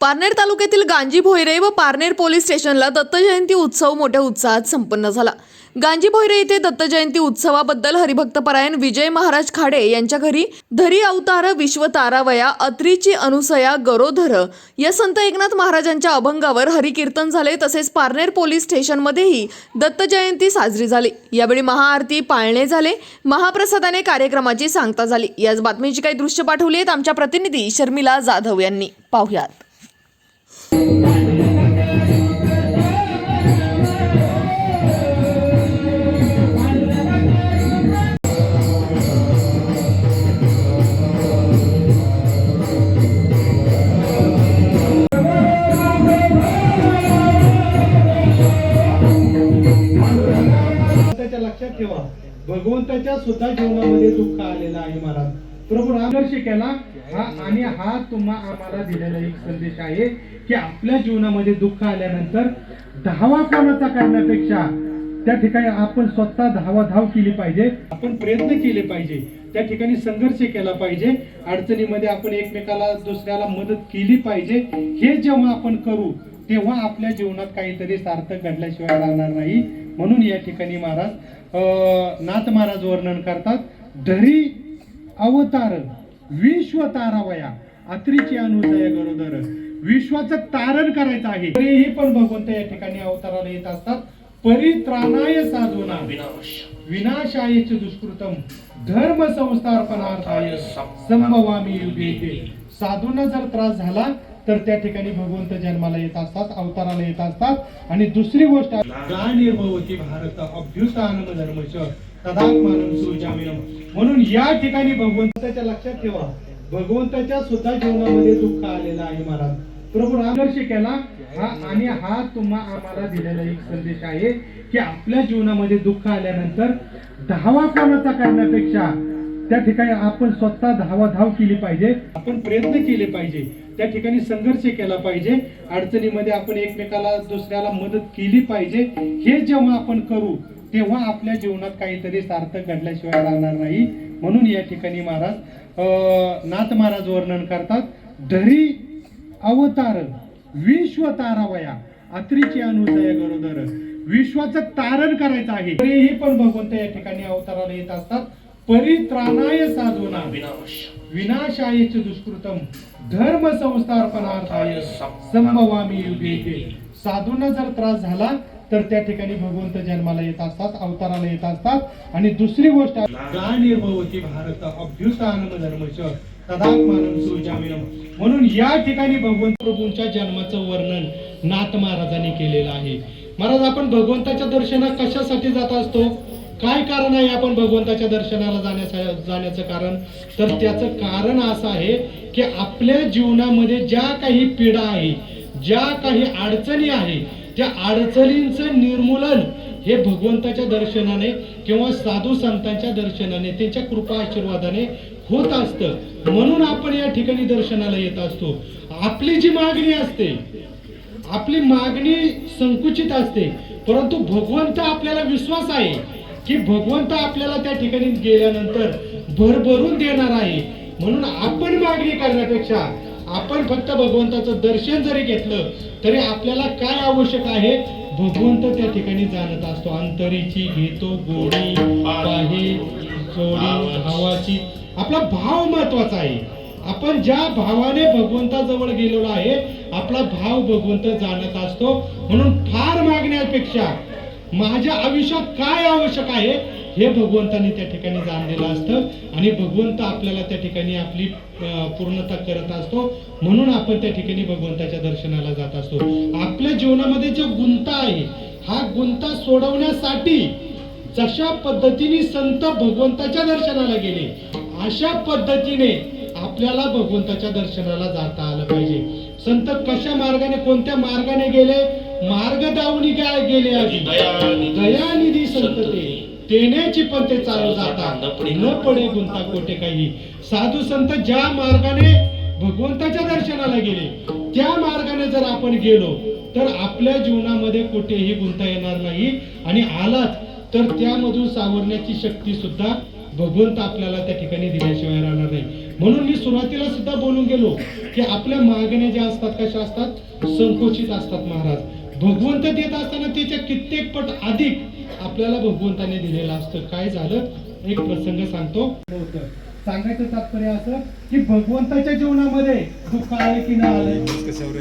Parner तालुक्यातील गांजी भोयरे व Parner police स्टेशनला दत्तजयंती उत्सव मोठ्या उत्साहात संपन्न झाला. गांजी भोयरे येथे दत्तजयंती उत्सवाबद्दल हरिभक्तपरायण विजय महाराज खाडे यांच्या घरी धरी अवतार विश्व तारावया अत्रीची अनुसया गरोधर या संत एकनाथ महाराजांच्या अभंगावर हरिकीर्तन झाले. तसेच पारनेर पोलीस स्टेशनमध्येही दत्तजयंती साजरी झाली. यावेळी महाआरती पाळणे झाले. महाप्रसादाने कार्यक्रमाची सांगता झाली. याच बातमीची काही दृश्य पाठवली आहेत आमच्या प्रतिनिधी शर्मिला जाधव यांनी. पाहुयात. लक्षात ठेवा. भगवंताच्या स्वतः जीवनामध्ये दुःख आलेलं आहे महाराज प्रभू रामदर्शी केला. हा आणि हा तुम्हा आम्हाला दिलेला एक संदेश आहे की आपल्या जीवनामध्ये दुःख आल्यानंतर धावा कोणाचा करण्यापेक्षा त्या ठिकाणी आपण स्वतः धावा धाव केली पाहिजे. आपण प्रयत्न केले पाहिजे. त्या ठिकाणी संघर्ष केला पाहिजे. अडचणीमध्ये आपण एकमेकाला दुसऱ्याला मदत केली पाहिजे. हे जेव्हा आपण करू तेव्हा आपल्या जीवनात काहीतरी सार्थक घडल्याशिवाय राहणार नाही. म्हणून या ठिकाणी महाराज अं, नाथ महाराज वर्णन करतात धरी अवतार विश्व तारावया अत्रीची अनुजय गरोदर. विश्वाचं तारण करायचं आहे. तरीही पण भगवंत या ठिकाणी अवताराला येत असतात. परित्राणाय साधूना. विनाशायच दुष्कृतम. धर्म संस्थापनार्थाय संभवामी युगे साधूंना जर त्रास झाला तर त्या ठिकाणी भगवंत जन्माला येत असतात अवताराला येत असतात. आणि दुसरी गोष्ट गा निर्भवती भारत अभ्युतानम धर्मच म्हणून या ठिकाणी भगवंताच्या लक्षात ठेवा. भगवंताच्या सुद्धा जीवनामध्ये दुःख आलेला आहे महाराज. प्रभू रामदर्शी केला. हा आणि हा तुम्हा आम्हाला दिलेला एक संदेश आहे की आपल्या जीवनामध्ये दुःख आल्यानंतर धावा कोणाचा करण्यापेक्षा त्या ठिकाणी आपण स्वतः धावाधाव केली पाहिजे. आपण प्रयत्न केले पाहिजे. त्या ठिकाणी संघर्ष केला पाहिजे. अडचणीमध्ये आपण एकमेकाला दुसऱ्याला मदत केली पाहिजे. हे जेव्हा आपण करू तेव्हा आपल्या जीवनात काहीतरी सार्थक घडल्याशिवाय राहणार नाही. म्हणून या ठिकाणी महाराज नाथ महाराज वर्णन करतात धरी अवतार विश्व तारावया अत्रीची अनुसय गरोदर. विश्वाचं तारण करायचं आहे. तरीही पण भगवंत या ठिकाणी अवताराला येत असतात. परित्राणाय साधूना. विनाशायच दुष्कृतम. धर्म संस्थापनार्थाय संभवामी युगे साधूंना जर त्रास झाला तर त्या ठिकाणी भगवंत जन्माला येत असतात अवताराला येत असतात. आणि दुसरी गोष्ट निर्भवती भारत अभ्युतानम धर्मच सुजामिनम. म्हणून या ठिकाणी भगवंत प्रभूंच्या जन्माचं वर्णन नाथ महाराजांनी केलेलं आहे. महाराज आपण भगवंताच्या दर्शनात कशासाठी जात असतो? काय कारण आहे आपण भगवंताच्या दर्शनाला जाण्याचा जाण्याचं कारण? तर त्याचं कारण असं आहे की आपल्या जीवनामध्ये ज्या काही पीडा आहे ज्या काही अडचणी आहे त्या अडचणींचं निर्मूलन हे भगवंताच्या दर्शनाने किंवा साधू संतांच्या दर्शनाने त्यांच्या कृपा आशीर्वादाने होत असतं. म्हणून आपण या ठिकाणी दर्शनाला येत असतो. आपली जी मागणी असते आपली मागणी संकुचित असते परंतु भगवंत आपल्याला विश्वास आहे. की भगवंत आपल्याला त्या ठिकाणी गेल्यानंतर भरभरून देणार आहे. म्हणून आपण मागणी करण्यापेक्षा आपण फक्त भगवंताचं दर्शन जरी घेतलं तरी आपल्याला काय आवश्यक आहे? भगवंत त्या ठिकाणी जाणत असतो. अंतरीची घेतो गोडी पाहे जोडी भावाची. आपला भाव महत्त्वाचा आहे. आपण ज्या भावाने भगवंताजवळ गेलेलो आहे आपला भाव भगवंत जाणत असतो. म्हणून फार मागण्यापेक्षा माझ्या आयुष्यात काय आवश्यक आहे हे भगवंतानी त्या ठिकाणी जाणलेलं असतं. आणि भगवंत आपल्याला त्या ठिकाणी आपली पूर्णता करत असतो. म्हणून आपण त्या ठिकाणी भगवंताच्या दर्शनाला जात असतो. आपल्या जीवनामध्ये जो गुंता आहे हा गुंता सोडवण्यासाठी जशा पद्धतीने संत भगवंताच्या दर्शनाला गेले अशा पद्धतीने आपल्याला भगवंताच्या दर्शनाला जाता आलं पाहिजे. संत कशा मार्गाने कोणत्या मार्गाने गेले? मार्ग दावणी काय गेले आधी? दयानिधी संत ते. तेनेची पण ते चालू जाता न पडे गुंता कोटे काही. साधू संत ज्या मार्गाने भगवंताच्या दर्शनाला गेले त्या मार्गाने जर आपण गेलो तर आपल्या जीवनामध्ये कुठेही गुंता येणार नाही. आणि आलात तर त्यामधून सावरण्याची शक्ती सुद्धा भगवंत आपल्याला त्या ठिकाणी दिल्याशिवाय राहणार नाही. म्हणून मी सुरुवातीला सुद्धा बोलून गेलो की आपल्या मागण्या ज्या असतात कशा असतात? संकोचित असतात महाराज. भगवंत देत असताना त्याच्या कित्येक पट अधिक आपल्याला भगवंताने दिलेलं असतं. काय झालं? एक प्रसंग सांगतो. सांगायचं तात्पर्य असं की भगवंताच्या जीवनामध्ये दुःख आले की नाही आले?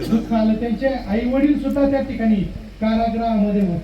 दुःख आलं. त्यांचे आई वडील सुद्धा त्या ठिकाणी कारागृहामध्ये होते.